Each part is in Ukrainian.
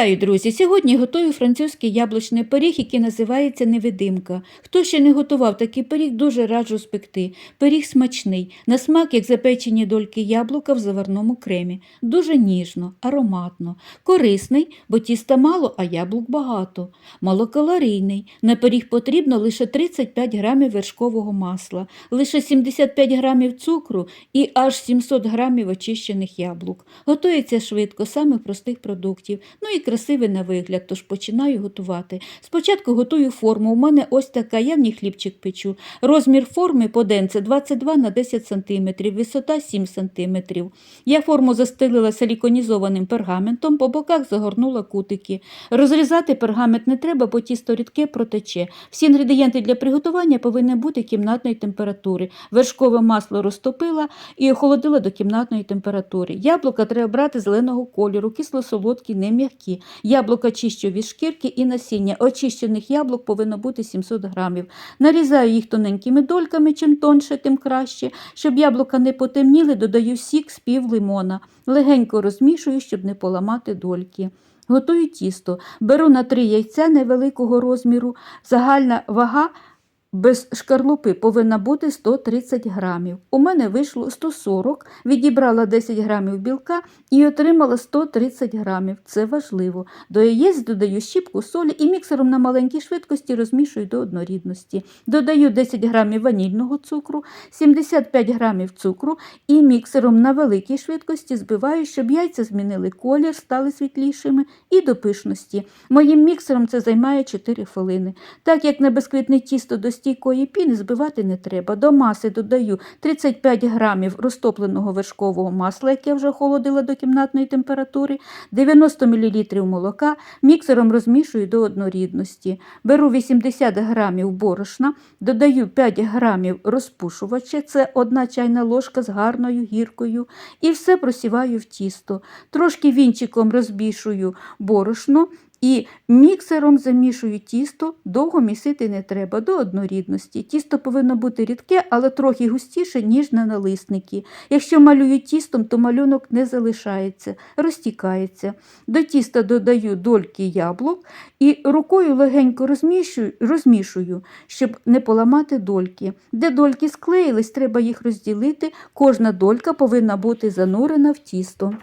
Вітаю, друзі! Сьогодні готую французький яблучний пиріг, який називається невидимка. Хто ще не готував такий пиріг, дуже раджу спекти. Пиріг смачний, на смак, як запечені дольки яблука в заварному кремі. Дуже ніжно, ароматно, корисний, бо тіста мало, а яблук багато. Малокалорійний. На пиріг потрібно лише 35 грамів вершкового масла, лише 75 грамів цукру і аж 700 грамів очищених яблук. Готується швидко, саме простих продуктів. Ну і красивий на вигляд, тож починаю готувати. Спочатку готую форму. У мене ось така, я в ній хлібчик печу. Розмір форми по день 22 на 10 см, висота 7 см. Я форму застелила силіконізованим пергаментом, по боках загорнула кутики. Розрізати пергамент не треба, бо тісто рідке протече. Всі інгредієнти для приготування повинні бути кімнатної температури. Вершкове масло розтопила і охолодила до кімнатної температури. Яблука треба брати зеленого кольору, кисло-солодкі, не м'які. Яблука чищу від шкірки і насіння. Очищених яблук повинно бути 700 грамів. Нарізаю їх тоненькими дольками, чим тонше, тим краще. Щоб яблука не потемніли, додаю сік з пів лимона. Легенько розмішую, щоб не поламати дольки. Готую тісто. Беру на три яйця невеликого розміру. Загальна вага без шкарлупи повинна бути 130 грамів. У мене вийшло 140, відібрала 10 грамів білка і отримала 130 грамів. Це важливо. До яєць додаю щіпку солі і міксером на маленькій швидкості розмішую до однорідності. Додаю 10 грамів ванільного цукру, 75 грамів цукру і міксером на великій швидкості збиваю, щоб яйця змінили колір, стали світлішими і до пишності. Моїм міксером це займає 4 хвилини. Так як на безквітне тісто до стійкої піни збивати не треба. До маси додаю 35 грамів розтопленого вершкового масла, яке вже охолодила до кімнатної температури, 90 мл молока, міксером розмішую до однорідності. Беру 80 грамів борошна, додаю 5 грамів розпушувача, це одна чайна ложка з гарною гіркою, і все просіваю в тісто. Трошки вінчиком розбішую борошно. І міксером замішую тісто, довго місити не треба, до однорідності. Тісто повинно бути рідке, але трохи густіше, ніж на налисники. Якщо малюю тістом, то малюнок не залишається, розтікається. До тіста додаю дольки яблук і рукою легенько розмішую, розмішую, щоб не поламати дольки. Де дольки склеїлись, треба їх розділити. Кожна долька повинна бути занурена в тісто.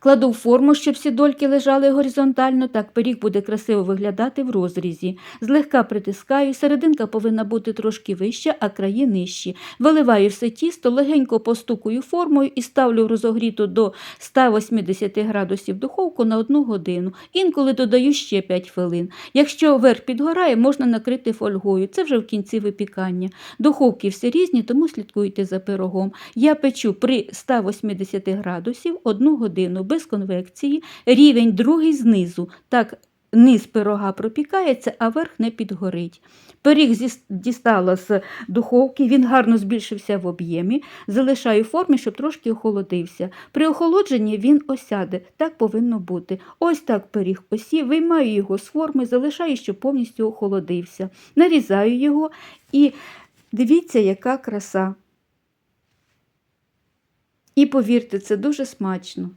Кладу в форму, щоб всі дольки лежали горизонтально, так пиріг буде красиво виглядати в розрізі. Злегка притискаю, серединка повинна бути трошки вища, а краї нижчі. Виливаю все тісто, легенько постукую формою і ставлю в розогріту до 180 градусів духовку на 1 годину. Інколи додаю ще 5 хвилин. Якщо верх підгорає, можна накрити фольгою. Це вже в кінці випікання. Духовки всі різні, тому слідкуйте за пирогом. Я печу при 180 градусів 1 годину без конвекції, рівень другий знизу. Так низ пирога пропікається, а верх не підгорить. Пиріг дістала з духовки, він гарно збільшився в об'ємі, залишаю в формі, щоб трошки охолодився. При охолодженні він осяде, так повинно бути. Ось так пиріг осів, виймаю його з форми, залишаю, щоб повністю охолодився. Нарізаю його і дивіться, яка краса. І повірте, це дуже смачно.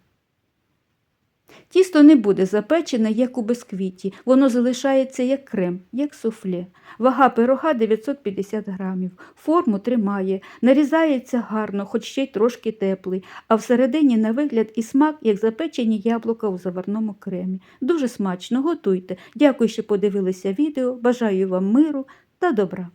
Тісто не буде запечене, як у бисквіті, воно залишається як крем, як суфле. Вага пирога 950 грамів. Форму тримає, нарізається гарно, хоч ще й трошки теплий, а всередині на вигляд і смак, як запечені яблука у заварному кремі. Дуже смачно, готуйте. Дякую, що подивилися відео. Бажаю вам миру та добра.